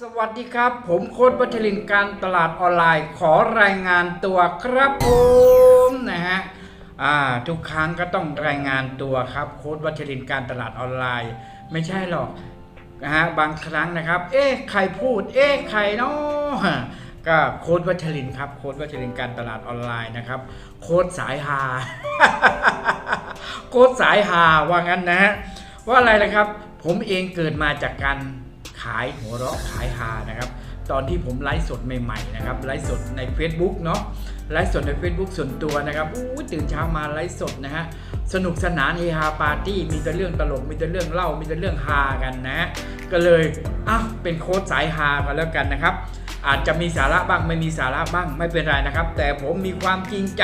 สวัสดีครับ ผมโค้ดวัชรินการตลาดออนไลน์ ขอรายงานตัวครับผมนะฮะทุกครั้งก็ต้องรายงานตัวครับ โค้ดวัชรินการตลาดออนไลน์ ไม่ใช่หรอกนะฮะบางครั้งนะครับ เอ๊ะใครพูด เอ๊ะใครเนาะก็โค้ดวัชรินครับโค้ดวัชรินการตลาดออนไลน์นะครับ โค้ดสายฮาโค้ดสายฮาว่างั้นนะฮะว่าอะไรนะครับ ผมเองเกิดมาจากการ ขายหัวเราะขายฮานะครับ ตอนที่ผมไลฟ์สดใหม่ๆนะครับไลฟ์สดใน Facebook เนาะไลฟ์สดใน Facebook ส่วนตัวนะครับอู้ตื่นเช้ามาไลฟ์สดนะฮะสนุกสนานเฮฮาปาร์ตี้มีแต่เรื่องตลกมีแต่เรื่องเล่ามีแต่เรื่องฮากันนะ ก็เลยอ้าวเป็นโค้ดสายฮากันแล้วกันนะครับ อาจจะมีสาระบ้างไม่มีสาระบ้างไม่เป็นไรนะครับ แต่ผมมีความจริงใจ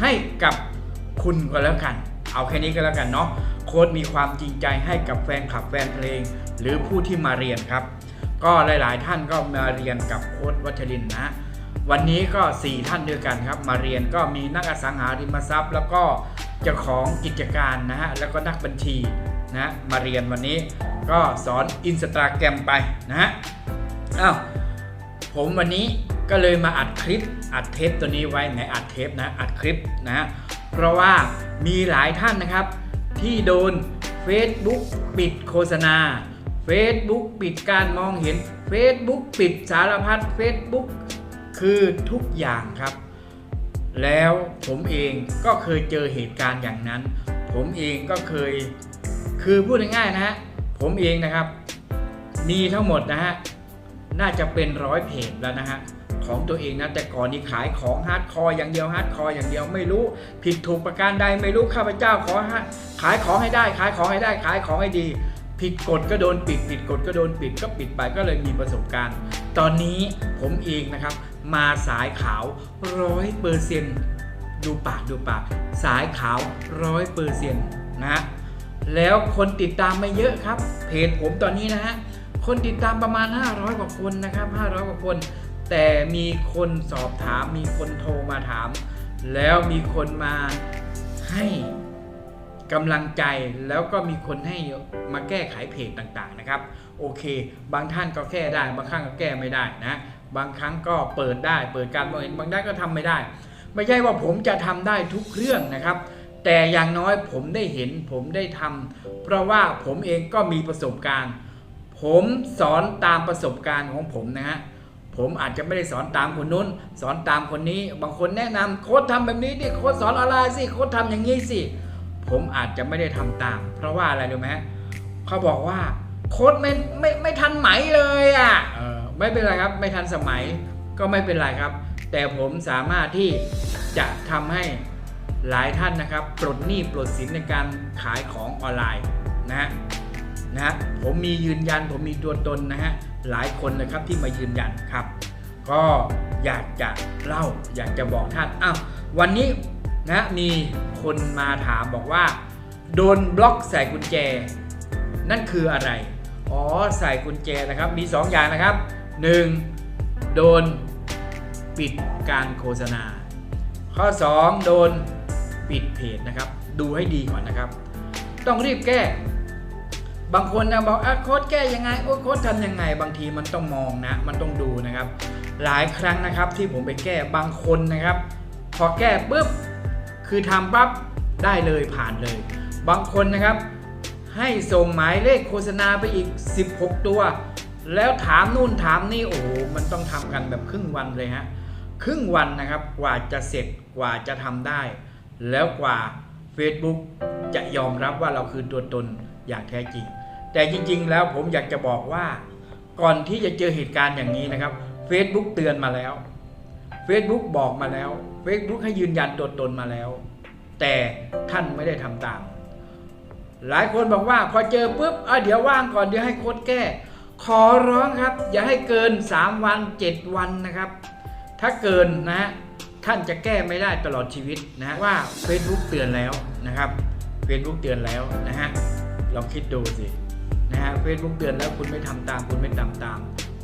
ให้กับคุณก็แล้วกัน เอาแค่นี้ก็แล้วกันเนาะ โค้ดมีความจริงใจให้กับแฟนคลับแฟนเพลง หรือผู้ที่มาเรียนครับ ก็หลายๆ ท่านก็มาเรียนกับโค้ดวัชรินนะ วันนี้ก็ 4 ท่านด้วยกันครับ มาเรียนก็มีนักอสังหาริมทรัพย์ แล้วก็เจ้าของกิจการนะฮะแล้วก็นักบัญชีนะมาเรียนวันนี้ก็สอนอินสตาแกรมไปนะฮะอ้าวผมวันนี้ก็เลยมาอัดคลิปอัดเทปตัวนี้ไว้ไหนอัดเทปนะอัดคลิปนะเพราะว่ามีหลายท่านนะครับ ที่โดน Facebook ปิดโฆษณา Facebook ปิดการมองเห็น Facebook ปิดสารพัด Facebook คือทุกอย่างครับ แล้วผมเองก็เคยเจอเหตุการณ์อย่างนั้น ผมเองก็เคย คือพูดง่ายๆนะฮะ ผมเองนะครับ มีทั้งหมดนะฮะ น่าจะเป็นร้อยเพจแล้วนะฮะ ของตัวเองนะแต่ก่อนนี้ขายของฮาร์ดคอร์อย่างเดียวฮาร์ดคอร์อย่างเดียวไม่รู้ ผิดถูกประการใดไม่รู้ข้าพเจ้าขอขายของให้ได้ ขายของให้ได้ ขายของให้ดี ผิดกฎก็โดนปิดผิดกฎก็โดนปิดก็ปิดไปก็เลยมีประสบการณ์ ตอนนี้ผมเองนะครับ มาสายขาวร้อยเปอร์เซ็นดูปากดูปาก สายขาวร้อยเปอร์เซ็นนะฮะแล้วคนติดตามไม่เยอะครับ เพจผมตอนนี้นะฮะคนติดตามประมาณ 500 กว่าคนนะครับ 500 กว่าคน แต่มีคนสอบถาม มีคนโทรมาถาม แล้วมีคนมาให้กำลังใจแล้วก็มีคนให้มาแก้ไขเพจต่างๆนะครับ โอเค บางท่านก็แก้ได้ บางครั้งก็แก้ไม่ได้นะ บางครั้งก็เปิดได้ เปิดการมองเห็นบางด้านก็ทำไม่ได้ ไม่ใช่ว่าผมจะทำได้ทุกเรื่องนะครับ แต่อย่างน้อยผมได้เห็นผมได้ทำเพราะว่าผมเองก็มีประสบการณ์ ผมสอนตามประสบการณ์ของผมนะฮะ ผมอาจจะไม่ได้สอนตามคนนู้น สอนตามคนนี้ บางคนแนะนำโค้ดทำแบบนี้ดิโค้ดสอนออนไลน์สิโค้ดทำอย่างนี้สิผมอาจจะไม่ได้ทำตาม เพราะว่าอะไรรู้ไหมเขาบอกว่าโค้ดไม่ไม่ไม่ทันไหมเลยอะเออไม่เป็นไรครับไม่ทันสมัยก็ไม่เป็นไรครับ แต่ผมสามารถที่จะทำให้หลายท่านนะครับปลดหนี้ปลดสินในการขายของออนไลน์นะฮะนะผมมียืนยันผมมีตัวตนนะฮะ หลายคนนะครับที่มายืนยันครับ ก็อยากจะเล่าอยากจะบอกท่านอ้าววันนี้นะมีคนมาถามบอกว่า โดนบล็อกใส่กุญแจ นั่นคืออะไร อ๋อใส่กุญแจนะครับมี 2 อย่างนะครับ 1. โดนปิดการโฆษณา ข้อ 2 โดนปิดเพจนะครับ ดูให้ดีก่อนนะครับ ต้องรีบแก้ บางคนนะบอกอโค้ดแก้ยังไงโอ้โค้ดทำยังไง บางทีมันต้องมองนะ มันต้องดูนะครับ หลายครั้งนะครับที่ผมไปแก้บางคนนะครับ พอแก้ปุ๊บคือทำปั๊บได้เลยผ่านเลย บางคนนะครับ ให้ส่งหมายเลขโฆษณาไปอีก 16 ตัว แล้วถามนู่นถามนี่โอ้โหมันต้องทำกันแบบครึ่งวันเลยฮะครึ่งวันนะครับกว่าจะเสร็จกว่าจะทำได้ แล้วกว่า Facebook จะยอมรับว่าเราคือตัวตนอย่างแท้จริง แต่จริง ๆ แล้วผมอยากจะบอกว่า ก่อนที่จะเจอเหตุการณ์อย่างนี้นะครับ Facebook เตือนมาแล้ว Facebook บอกมาแล้ว Facebook ให้ยืนยันตัวตนมาแล้ว แต่ท่านไม่ได้ทำตาม หลายคนบอกว่าพอเจอปุ๊บเเดี๋ยวว่างก่อนเดี๋ยวให้โค้ดแก้ ขอร้องครับ อย่าให้เกิน 3 วัน 7 วันนะครับ ถ้าเกินนะฮะท่านจะแก้ไม่ได้ตลอดชีวิตนะฮะว่า Facebook เตือนแล้วนะครับ Facebook เตือนแล้วนะฮะลองคิดดูสิ นะฮะ Facebook เตือนแล้วคุณไม่ทำตาม คุณไม่ทำตาม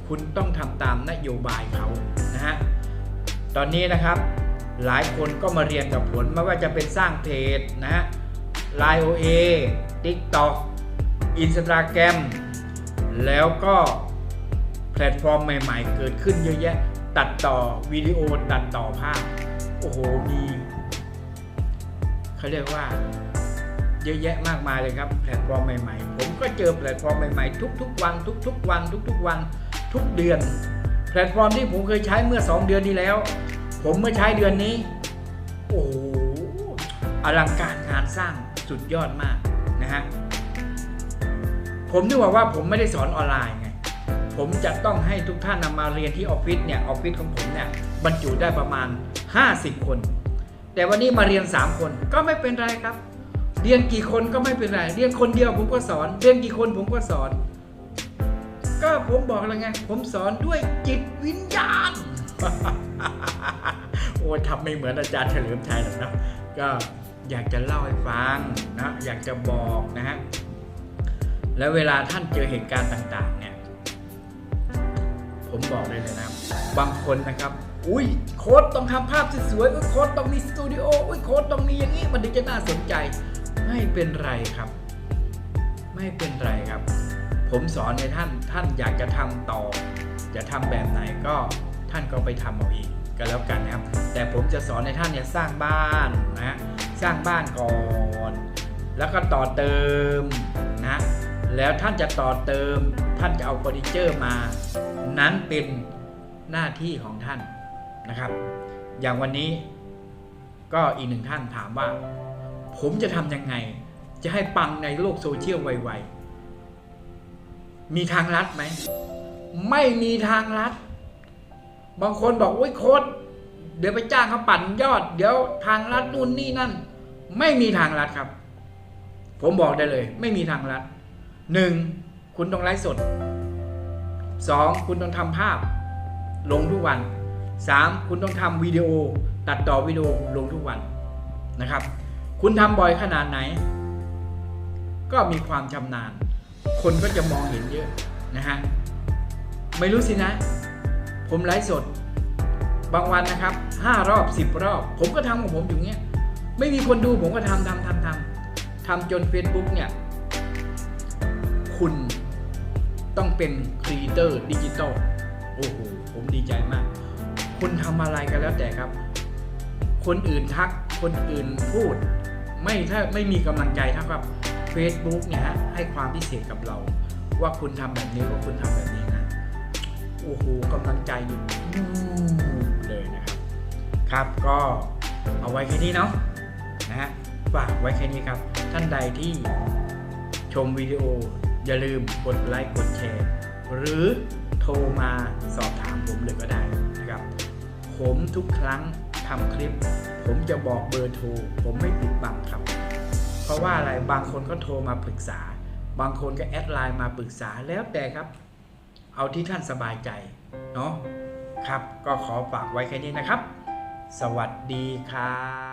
คุณต้องทำตามนโยบายเขานะฮะตอนนี้นะครับหลายคนก็มาเรียนกับผลไม่ว่าจะเป็นสร้างเพจนะฮะ Line OA TikTok Instagram แล้วก็แพลตฟอร์มใหม่ๆ เกิดขึ้นเยอะแยะ ตัดต่อวิดีโอตัดต่อภาพ โอ้โหมีเขาเรียกว่า เยอะแยะมากมายเลยครับแพลตฟอร์มใหม่ๆ ผมก็เจอแพลตฟอร์มใหม่ๆ ทุกๆ วัน ทุกๆ วัน ทุกๆ วัน ทุกเดือน แพลตฟอร์มที่ผมเคยใช้เมื่อ 2 เดือนที่แล้ว ผมเมื่อใช้เดือนนี้ โอ้โหอลังการงานสร้างสุดยอดมากนะฮะผมนึกว่าว่าผมไม่ได้สอนออนไลน์ไงผมจะต้องให้ทุกท่านนำมาเรียนที่ออฟฟิศเนี่ยออฟฟิศของผมเนี่ยบรรจุได้ประมาณ 50 คน แต่วันนี้มาเรียน 3 คนก็ไม่เป็นไรครับ เรียนกี่คนก็ไม่เป็นไร เรียนคนเดียวผมก็สอน เรียนกี่คนผมก็สอน ก็ผมบอกแล้วไง ผมสอนด้วยจิตวิญญาณ โอ้ทำไม่เหมือนอาจารย์เฉลิมชัยหรอกนะ ก็อยากจะเล่าให้ฟังนะ อยากจะบอกนะฮะ แล้วเวลาท่านเจอเหตุการณ์ต่าง ๆ เนี่ย ผมบอกเลยเลยนะ บางคนนะครับอุ้ยโค้ดต้องทำภาพสวยๆโค้ดต้องมีสตูดิโออุ้ยโค้ดต้องมีอย่างนี้มันถึงจะน่าสนใจ ไม่เป็นไรครับ ไม่เป็นไรครับ ผมสอนในท่านท่านอยากจะทำต่อ จะทำแบบไหนก็ท่านก็ไปทำเอาเองก็แล้วกันนะครับ แต่ผมจะสอนในท่านเนี่ยสร้างบ้านนะฮะสร้างบ้านก่อน แล้วก็ต่อเติมนะแล้วท่านจะต่อเติม ท่านจะเอาเฟอร์นิเจอร์มา นั้นเป็นหน้าที่ของท่านนะครับ อย่างวันนี้ก็อีกหนึ่งท่านถามว่า ผมจะทำยังไง จะให้ปังในโลกโซเชียลไวๆ มีทางลัดไหม ไม่มีทางลัด บางคนบอกโอ้ยโค้ดเดี๋ยวไปจ้างเขาปั่นยอด เดี๋ยวทางลัดนู่นนี่นั่น ไม่มีทางลัดครับ ผมบอกได้เลย ไม่มีทางลัดหนึ่งคุณต้องไลฟ์สดสองคุณต้องทำภาพ ลงทุกวันสามคุณต้องทำวิดีโอ ตัดต่อวิดีโอลงทุกวันนะครับ คุณทำบ่อยขนาดไหน ก็มีความชำนาญ คนก็จะมองเห็นเยอะนะฮะไม่รู้สินะ ผมไลฟ์สด บางวันนะครับห้ารอบสิบรอบ ผมก็ทำของผมอยู่เงี้ยไม่มีคนดูผมก็ทำทำทำทำทำจน Facebook เนี่ย คุณต้องเป็นครีเอเตอร์ดิจิตอลโอ้โหผมดีใจมาก คุณทำอะไรกันแล้วแต่ครับ คนอื่นทักคนอื่นพูด ไม่ถ้าไม่มีกำลังใจเท่ากับ Facebook เนี่ยฮะให้ความพิเศษกับเรา ว่าคุณทำแบบนี้ว่าคุณทำแบบนี้นะโอ้โหกำลังใจอยู่เลยนะครับ ครับก็เอาไว้แค่นี้เนาะนะฮะฝากไว้แค่นี้ครับ ท่านใดที่ชมวิดีโอ อย่าลืมกดไลค์กดแชร์ หรือโทรมาสอบถามผมเลยก็ได้นะครับ ผมทุกครั้งทำคลิป ผมจะบอกเบอร์โทร ผมไม่ปิดบังครับ เพราะว่าอะไรบางคนก็โทรมาปรึกษา บางคนก็แอดไลน์มาปรึกษาแล้วแต่ครับ เอาที่ท่านสบายใจ เนาะครับ ก็ขอฝากไว้แค่นี้นะครับ สวัสดีครับ